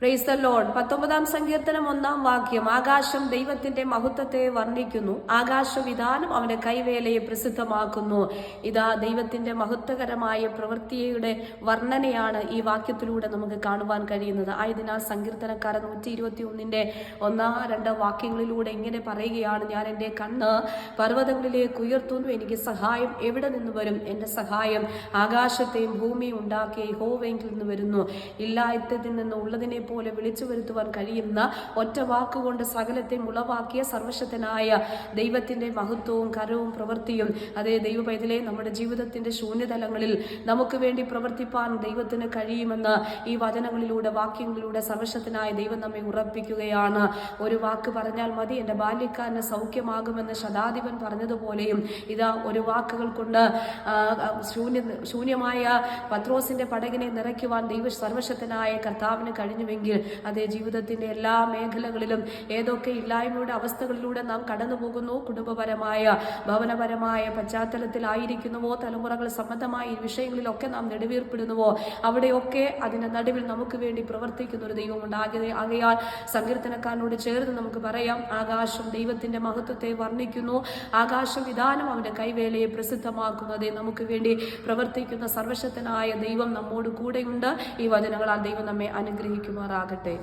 Praise the load പത്തൊമ്പതാം സങ്കീർത്തനം ഒന്നാം വാക്യം. ആകാശം ദൈവത്തിന്റെ മഹത്വത്തെ വർണിക്കുന്നു. ആകാശവിധാനം അവന്റെ കൈവേലയെ പ്രസിദ്ധമാക്കുന്നു. ഇതാ ദൈവത്തിന്റെ മഹത്വകരമായ പ്രവൃത്തിയുടെ വർണനയാണ് ഈ വാക്യത്തിലൂടെ നമുക്ക് കാണുവാൻ കഴിയുന്നത്. ആയതിനാൽ സങ്കീർത്തനക്കാരൻ നൂറ്റി ഇരുപത്തി ഒന്നിന്റെ ഒന്നാം രണ്ട് വാക്യങ്ങളിലൂടെ ഇങ്ങനെ പറയുകയാണ് ഞാൻ എന്റെ കണ്ണ് പർവതങ്ങളിലേക്ക് ഉയർത്തുന്നു. എനിക്ക് സഹായം എവിടെ നിന്ന് വരും? എന്റെ സഹായം ആകാശത്തെയും ഭൂമിയും ഉണ്ടാക്കിയ ഹോവെങ്കിൽ നിന്ന് വരുന്നു. ഇല്ലായത്തിൽ നിന്ന് ഉള്ളതിനെ പോലെ വിളിച്ചു വരുത്തുവാൻ കഴിയുന്ന ഒറ്റ വാക്കുകൊണ്ട് സകലത്തെ മുളവാക്കിയ സർവശക്തനായ ദൈവത്തിന്റെ മഹത്വവും കരവും പ്രവൃത്തിയും അതേ ദൈവ പൈതലെ നമ്മുടെ ജീവിതത്തിന്റെ ശൂന്യതലങ്ങളിൽ നമുക്ക് വേണ്ടി പ്രവർത്തിപ്പാൻ ദൈവത്തിന് കഴിയുമെന്ന് ഈ വചനങ്ങളിലൂടെ വാക്യങ്ങളിലൂടെ സർവശക്തനായ ദൈവം നമ്മെ ഉറപ്പിക്കുകയാണ്. ഒരു വാക്ക് പറഞ്ഞാൽ മതി എന്റെ ബാല്യക്കാരന് സൗഖ്യമാകുമെന്ന് ശതാധിപൻ പറഞ്ഞതുപോലെയും ഇതാ ഒരു വാക്കുകൾ കൊണ്ട് ശൂന്യ ശൂന്യമായ പത്രോസിന്റെ പടകിനെ നിറയ്ക്കുവാൻ ദൈവ സർവശക്തനായ കർത്താവിന് കഴിഞ്ഞുവെങ്കിൽ അതേ ജീവിതത്തിന്റെ എല്ലാ മേഖലകളിലും ഏതൊക്കെ ഇല്ലായ്മയുടെ അവസ്ഥകളിലൂടെ നാം കടന്നു പോകുന്നു കുടുംബപരമായ ഭവനപരമായ പശ്ചാത്തലത്തിലായിരിക്കുന്നുവോ? തലമുറകൾ സംബന്ധമായ ഈ വിഷയങ്ങളിലൊക്കെ നാം നെടുവീർപ്പിടുന്നുവോ? അവിടെയൊക്കെ അതിന്റെ നടുവിൽ നമുക്ക് വേണ്ടി പ്രവർത്തിക്കുന്ന ഒരു ദൈവമുണ്ട്. ആകെ ആകയാൽ സങ്കീർത്തനക്കാരനോട് ചേർന്ന് നമുക്ക് പറയാം ആകാശം ദൈവത്തിന്റെ മഹത്വത്തെ വർണിക്കുന്നു. ആകാശം വിധാനം അവന്റെ കൈവേലയെ പ്രസിദ്ധമാക്കുന്നത് നമുക്ക് വേണ്ടി പ്രവർത്തിക്കുന്ന സർവശക്തനായ ദൈവം നമ്മോട് കൂടെയുണ്ട്. ഈ വചനങ്ങളാൽ ദൈവം നമ്മെ അനുഗ്രഹിക്കുമാറാകട്ടെ